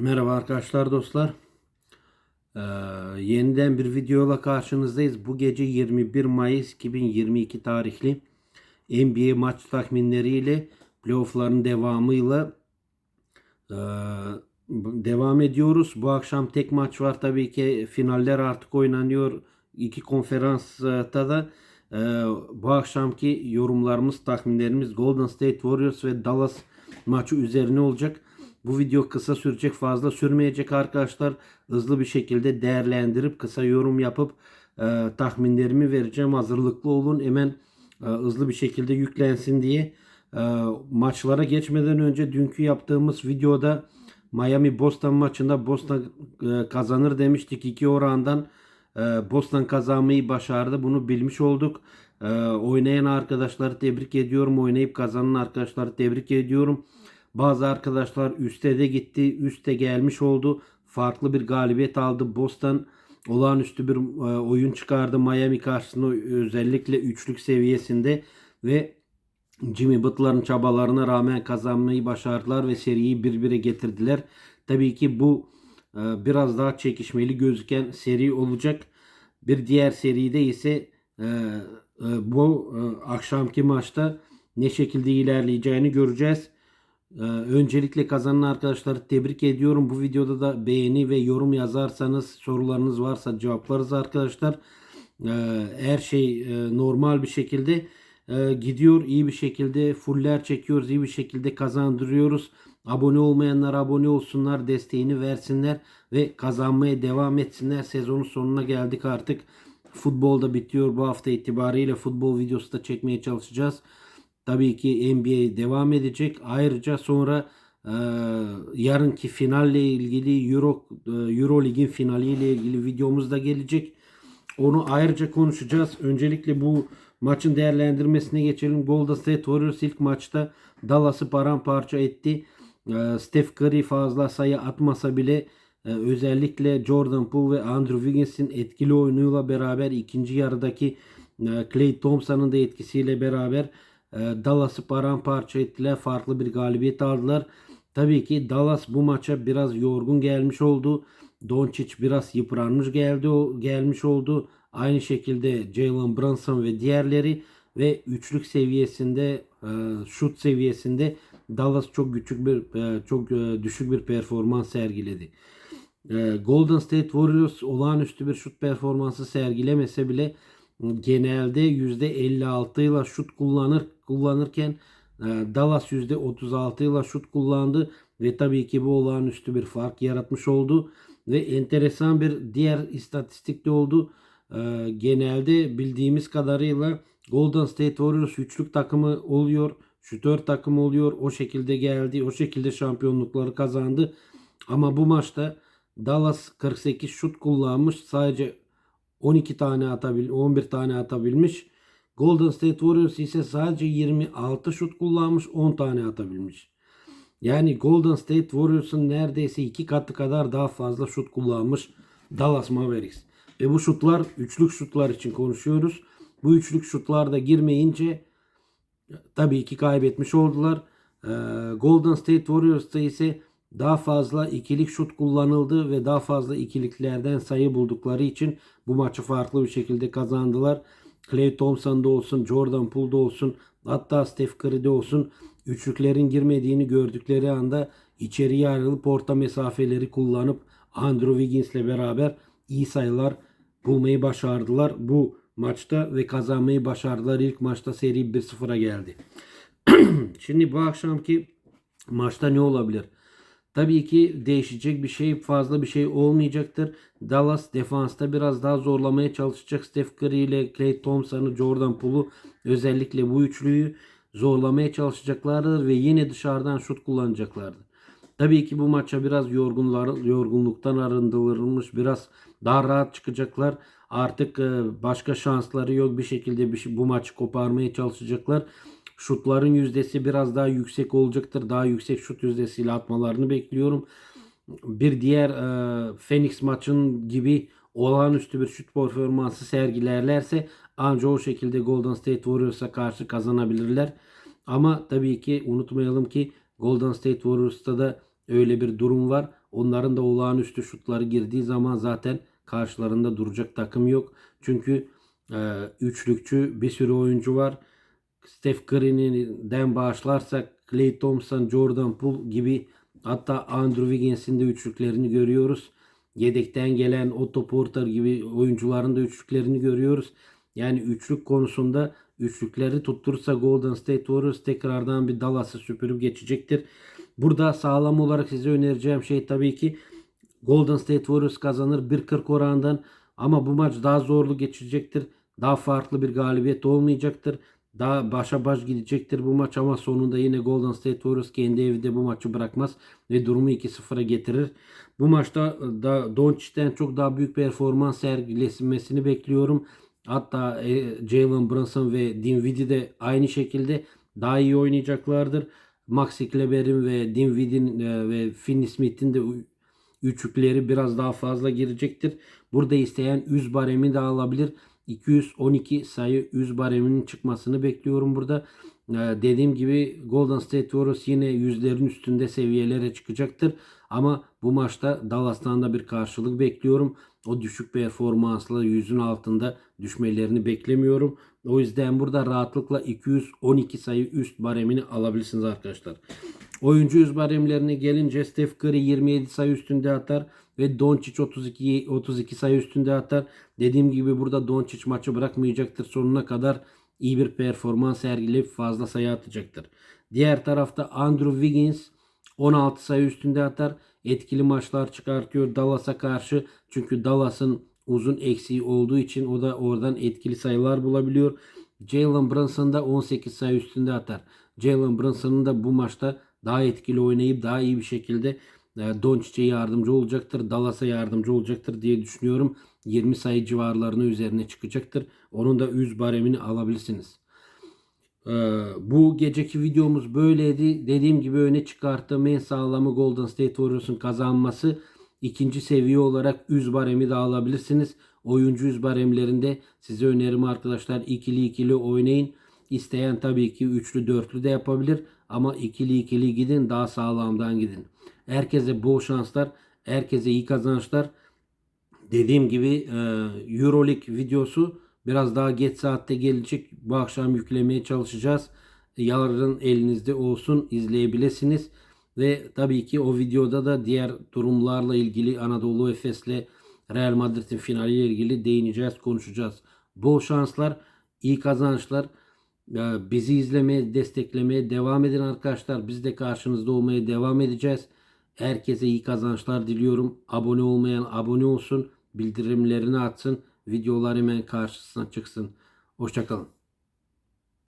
Merhaba arkadaşlar dostlar. Ee, yeniden bir videoyla karşınızdayız. Bu gece 21 Mayıs 2022 tarihli NBA maç tahminleriyle playoffların devamıyla ee, devam ediyoruz. Bu akşam tek maç var tabii ki finaller artık oynanıyor. İki konferansta da ee, bu akşamki yorumlarımız, tahminlerimiz Golden State Warriors ve Dallas maçı üzerine olacak. Bu video kısa sürecek fazla sürmeyecek arkadaşlar. Hızlı bir şekilde değerlendirip kısa yorum yapıp e, tahminlerimi vereceğim. Hazırlıklı olun. Hemen e, hızlı bir şekilde yüklensin diye. E, maçlara geçmeden önce dünkü yaptığımız videoda Miami Boston maçında Boston e, kazanır demiştik. iki orandan e, Boston kazanmayı başardı. Bunu bilmiş olduk. E, oynayan arkadaşları tebrik ediyorum. Oynayıp kazanan arkadaşları tebrik ediyorum. Bazı arkadaşlar üste de gitti. Üste gelmiş oldu. Farklı bir galibiyet aldı. Boston olağanüstü bir e, oyun çıkardı Miami karşısında özellikle üçlük seviyesinde ve Jimmy Butler'ın çabalarına rağmen kazanmayı başardılar ve seriyi birbire getirdiler. Tabii ki bu e, biraz daha çekişmeli gözüken seri olacak. Bir diğer seride ise e, bu akşamki maçta ne şekilde ilerleyeceğini göreceğiz. Ee, öncelikle kazanan arkadaşları tebrik ediyorum. Bu videoda da beğeni ve yorum yazarsanız sorularınız varsa cevaplarız arkadaşlar. Ee, her şey e, normal bir şekilde e, gidiyor. iyi bir şekilde fuller çekiyoruz. iyi bir şekilde kazandırıyoruz. Abone olmayanlar abone olsunlar. Desteğini versinler ve kazanmaya devam etsinler. Sezonun sonuna geldik artık. Futbol da bitiyor. Bu hafta itibariyle futbol videosu da çekmeye çalışacağız. Tabii ki NBA devam edecek. Ayrıca sonra e, yarınki finalle ilgili Euro e, Euro Lig'in finaliyle ilgili videomuz da gelecek. Onu ayrıca konuşacağız. Öncelikle bu maçın değerlendirmesine geçelim. Golden State Warriors ilk maçta Dallas'ı paramparça etti. E, Steph Curry fazla sayı atmasa bile e, özellikle Jordan Poole ve Andrew Wiggins'in etkili oyunuyla beraber ikinci yarıdaki e, Klay Thompson'ın da etkisiyle beraber Dallas'ı paramparça ettiler. Farklı bir galibiyet aldılar. Tabii ki Dallas bu maça biraz yorgun gelmiş oldu. Doncic biraz yıpranmış geldi gelmiş oldu. Aynı şekilde Jalen Brunson ve diğerleri ve üçlük seviyesinde e, şut seviyesinde Dallas çok küçük bir e, çok e, düşük bir performans sergiledi. Golden State Warriors olağanüstü bir şut performansı sergilemese bile genelde %56 ile şut kullanır kullanırken e, Dallas %36 ile şut kullandı ve tabii ki bu olağanüstü bir fark yaratmış oldu ve enteresan bir diğer istatistik de oldu. E, genelde bildiğimiz kadarıyla Golden State Warriors üçlük takımı oluyor. Şütör takımı oluyor. O şekilde geldi. O şekilde şampiyonlukları kazandı. Ama bu maçta Dallas 48 şut kullanmış. Sadece 12 tane atabil 11 tane atabilmiş. Golden State Warriors ise sadece 26 şut kullanmış 10 tane atabilmiş. Yani Golden State Warriors'ın neredeyse iki katı kadar daha fazla şut kullanmış Dallas Mavericks. Ve bu şutlar üçlük şutlar için konuşuyoruz. Bu üçlük şutlar da girmeyince tabii ki kaybetmiş oldular. Ee, Golden State Warriors'ta ise daha fazla ikilik şut kullanıldı ve daha fazla ikiliklerden sayı buldukları için bu maçı farklı bir şekilde kazandılar. Clay Thompson'da olsun, Jordan Poole'da olsun, hatta Steph Curry'de olsun üçlüklerin girmediğini gördükleri anda içeriye ayrılıp orta mesafeleri kullanıp Andrew Wiggins'le beraber iyi sayılar bulmayı başardılar bu maçta ve kazanmayı başardılar. İlk maçta seri 1-0'a geldi. Şimdi bu akşamki maçta ne olabilir? Tabii ki değişecek bir şey fazla bir şey olmayacaktır. Dallas defansta biraz daha zorlamaya çalışacak. Steph Curry ile Klay Thompson'ı, Jordan Poole'u özellikle bu üçlüyü zorlamaya çalışacaklardır ve yine dışarıdan şut kullanacaklardır. Tabii ki bu maça biraz yorgunlar, yorgunluktan arındırılmış, biraz daha rahat çıkacaklar. Artık başka şansları yok bir şekilde şey, bu maçı koparmaya çalışacaklar. Şutların yüzdesi biraz daha yüksek olacaktır. Daha yüksek şut yüzdesiyle atmalarını bekliyorum. Bir diğer e, Phoenix maçın gibi olağanüstü bir şut performansı sergilerlerse ancak o şekilde Golden State Warriors'a karşı kazanabilirler. Ama tabii ki unutmayalım ki Golden State Warriors'ta da Öyle bir durum var. Onların da olağanüstü şutları girdiği zaman zaten karşılarında duracak takım yok. Çünkü e, üçlükçü bir sürü oyuncu var. Steph Curry'den başlarsak Klay Thompson, Jordan Poole gibi hatta Andrew Wiggins'in de üçlüklerini görüyoruz. Yedekten gelen Otto Porter gibi oyuncuların da üçlüklerini görüyoruz. Yani üçlük konusunda üçlükleri tutturursa Golden State Warriors tekrardan bir Dallas'ı süpürüp geçecektir. Burada sağlam olarak size önereceğim şey tabii ki Golden State Warriors kazanır 1.40 oranından ama bu maç daha zorlu geçecektir. Daha farklı bir galibiyet olmayacaktır. Daha başa baş gidecektir bu maç ama sonunda yine Golden State Warriors kendi evinde bu maçı bırakmaz ve durumu 2-0'a getirir. Bu maçta da Doncic'ten çok daha büyük performans sergilesilmesini bekliyorum. Hatta e, Jalen Brunson ve Dinwiddie de aynı şekilde daha iyi oynayacaklardır. Maxi Kleber'in ve Dinwiddie'nin e, ve Finney Smith'in de üçlükleri biraz daha fazla girecektir. Burada isteyen 100 baremi de alabilir. 212 sayı 100 bareminin çıkmasını bekliyorum burada. Ee, dediğim gibi Golden State Warriors yine yüzlerin üstünde seviyelere çıkacaktır. Ama bu maçta Dallas'tan da bir karşılık bekliyorum. O düşük performansla yüzün altında düşmelerini beklemiyorum. O yüzden burada rahatlıkla 212 sayı üst baremini alabilirsiniz arkadaşlar. Oyuncu yüz baremlerine gelince Steph Curry 27 sayı üstünde atar ve Doncic 32 32 sayı üstünde atar. Dediğim gibi burada Doncic maçı bırakmayacaktır sonuna kadar iyi bir performans sergileyip fazla sayı atacaktır. Diğer tarafta Andrew Wiggins 16 sayı üstünde atar. Etkili maçlar çıkartıyor Dallas'a karşı. Çünkü Dallas'ın uzun eksiği olduğu için o da oradan etkili sayılar bulabiliyor. Jalen Brunson da 18 sayı üstünde atar. Jalen Brunson'ın da bu maçta daha etkili oynayıp daha iyi bir şekilde Doncic'e yardımcı olacaktır. Dallas'a yardımcı olacaktır diye düşünüyorum. 20 sayı civarlarını üzerine çıkacaktır. Onun da 100 baremini alabilirsiniz. Ee, bu geceki videomuz böyleydi. Dediğim gibi öne çıkarttığım en sağlamı Golden State Warriors'un kazanması. İkinci seviye olarak 100 baremi de alabilirsiniz. Oyuncu 100 baremlerinde size önerim arkadaşlar ikili ikili oynayın. İsteyen tabii ki üçlü dörtlü de yapabilir. Ama ikili ikili gidin daha sağlamdan gidin. Herkese bol şanslar. Herkese iyi kazançlar. Dediğim gibi e, Euroleague videosu biraz daha geç saatte gelecek. Bu akşam yüklemeye çalışacağız. Yarın elinizde olsun izleyebilirsiniz. Ve tabii ki o videoda da diğer durumlarla ilgili Anadolu Efes'le Real Madrid'in finaliyle ilgili değineceğiz, konuşacağız. Bol şanslar, iyi kazançlar. Ee, Bizi izlemeye, desteklemeye devam edin arkadaşlar. Biz de karşınızda olmaya devam edeceğiz. Herkese iyi kazançlar diliyorum. Abone olmayan abone olsun. Bildirimlerini atsın. Videolar hemen karşısına çıksın. Hoşçakalın.